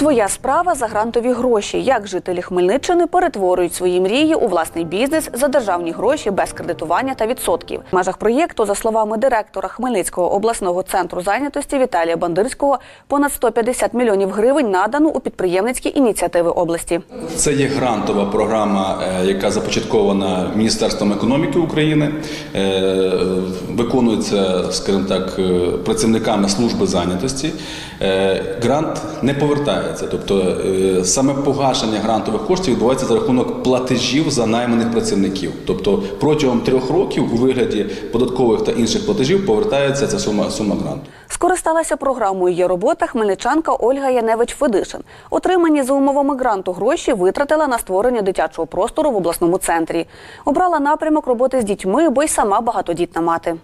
Своя справа за грантові гроші. Як жителі Хмельниччини перетворюють свої мрії у власний бізнес за державні гроші без кредитування та відсотків. В межах проєкту, за словами директора Хмельницького обласного центру зайнятості Віталія Бандирського, понад 150 мільйонів гривень надано у підприємницькі ініціативи області. Це є грантова програма, е, яка започаткована Міністерством економіки України, е, виконується, скажімо так, е, працівниками служби зайнятості. Грант не повертається, тобто е, саме погашення грантових коштів відбувається за рахунок платежів за найманих працівників. Тобто протягом трьох років у вигляді податкових та інших платежів повертається ця сума сума гранту. Скористалася програмою «Є робота» хмельничанка Ольга Яневич Федишин. Отримані за умовами гранту гроші витратила на створення дитячого простору в обласному центрі. Обрала напрямок роботи з дітьми, бо й сама багатодітна мати.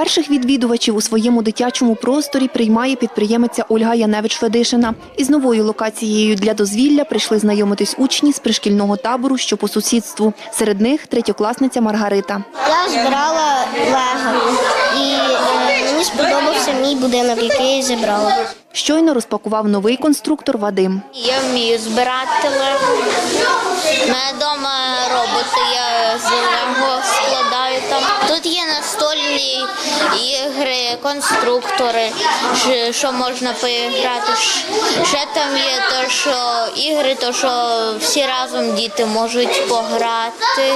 Перших відвідувачів у своєму дитячому просторі приймає підприємиця Ольга Яневич Федишина. Із новою локацією для дозвілля прийшли знайомитись учні з пришкільного табору, що по сусідству. Серед них третьокласниця Маргарита. Я збирала лего і е, мені сподобався мій будинок, який я зібрала. Щойно розпакував новий конструктор Вадим. Я вмію збирати лего. У мене вдома роботи, я з лего складаю там. Тут є настольні ігри, конструктори, що- що можна поіграти. Ще там є то, що ігри, то що всі разом діти можуть пограти.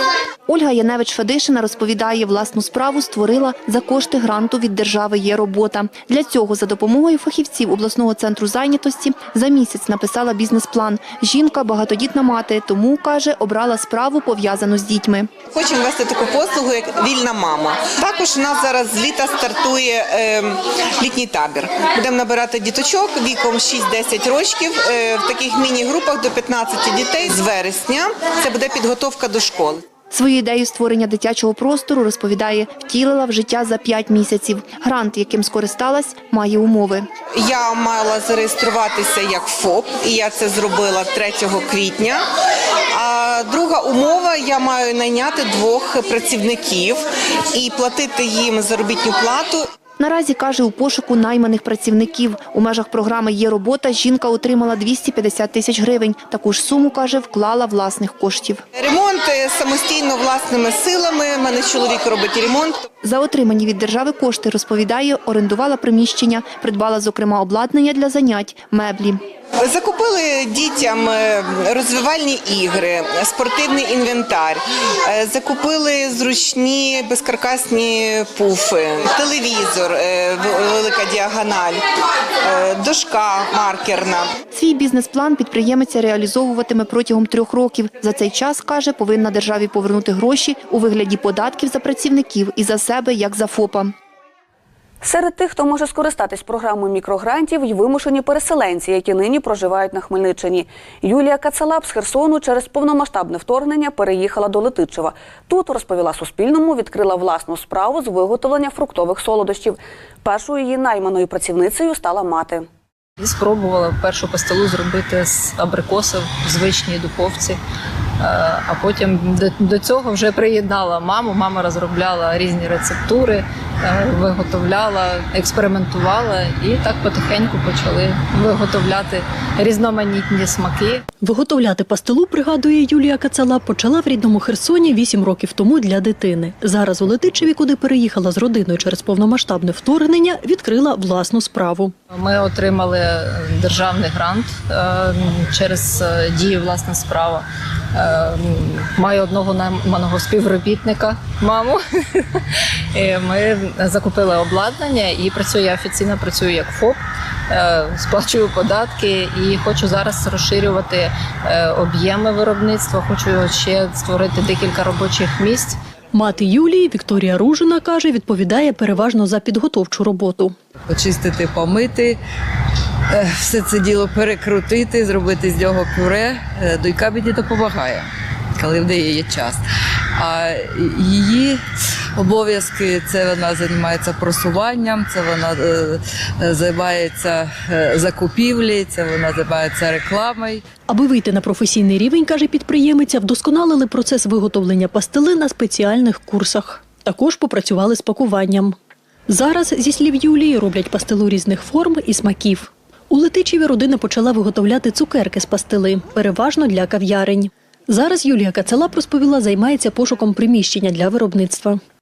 Ольга Яневич Федишина розповідає, власну справу створила за кошти гранту від держави «Є робота». Для цього за допомогою фахівців обласного центру зайнятості за місяць написала бізнес-план. Жінка багатодітна мати, тому каже, обрала справу пов'язану з дітьми. Хочемо вести таку послугу, як вільна мама. Також у нас зараз з літа стартує е, літній табір. Будемо набирати діточок віком 6-10 років е, в таких міні-групах до 15 дітей з вересня. Це буде підготовка до школи. Свою ідею створення дитячого простору, розповідає, втілила в життя за 5 місяців. Грант, яким скористалась, має умови. Я мала зареєструватися як ФОП, і я це зробила 3 квітня. А друга умова я маю найняти двох працівників і платити їм заробітну плату. Наразі каже, у пошуку найманих працівників. У межах програми «Є робота» жінка отримала 250 тисяч гривень. Таку ж суму, каже, вклала власних коштів. Ремонт е, самостійно власними силами. У мене чоловік робить ремонт. За отримані від держави кошти, розповідає, орендувала приміщення, придбала, зокрема, обладнання для занять, меблі. Закупили дітям е, розвивальні ігри, спортивний інвентар, е, закупили зручні безкаркасні пуфи, телевізор, е, велика діагональ, дошка маркерна. Свій бізнес-план підприємиця реалізовуватиме протягом трьох років. За цей час, каже, повинна державі повернути гроші у вигляді податків за працівників і за себе, як за ФОПа. Серед тих, хто може скористатись програмою мікрогрантів, й вимушені переселенці, які нині проживають на Хмельниччині. Юлія Кацалап з Херсону через повномасштабне вторгнення переїхала до Летичева. Тут розповіла Суспільному, відкрила власну справу з виготовлення фруктових солодощів. Першою її найманою працівницею стала мати. І спробувала першу пастилу зробити з абрикосів в звичній духовці. Е, А потім до, цього вже приєднала маму. Мама розробляла різні рецептури, виготовляла, експериментувала і так потихеньку почали виготовляти різноманітні смаки. Виготовляти пастилу, пригадує Юлія Кацала, почала в рідному Херсоні вісім років тому для дитини. Зараз у Летичеві, куди переїхала з родиною через повномасштабне вторгнення, відкрила власну справу. Ми отримали державний грант е, через е, дію власна справа. Е, Маю одного найманого співробітника, маму. І Ми закупили обладнання і працюю я офіційно працюю як ФОП. е, Сплачую податки і хочу зараз розширювати е, об'єми виробництва. Хочу ще створити декілька робочих місць. Мати Юлії Вікторія Ружина каже, відповідає переважно за підготовчу роботу. Почистити, помити, е, все це діло перекрутити, зробити з нього пюре. Е, Донька мені допомагає, коли в неї є час. А її обов'язки це вона займається просуванням, це вона е, е, займається е, закупівлею, це вона займається рекламою. Аби вийти на професійний рівень, каже підприємиця, вдосконалили процес виготовлення пастили на спеціальних курсах. Також попрацювали з пакуванням. Зараз, зі слів Юлії, роблять пастилу різних форм і смаків. У Летичеві родина почала виготовляти цукерки з пастили, переважно для кав'ярень. Зараз Юлія Кацелап розповіла, займається пошуком приміщення для виробництва.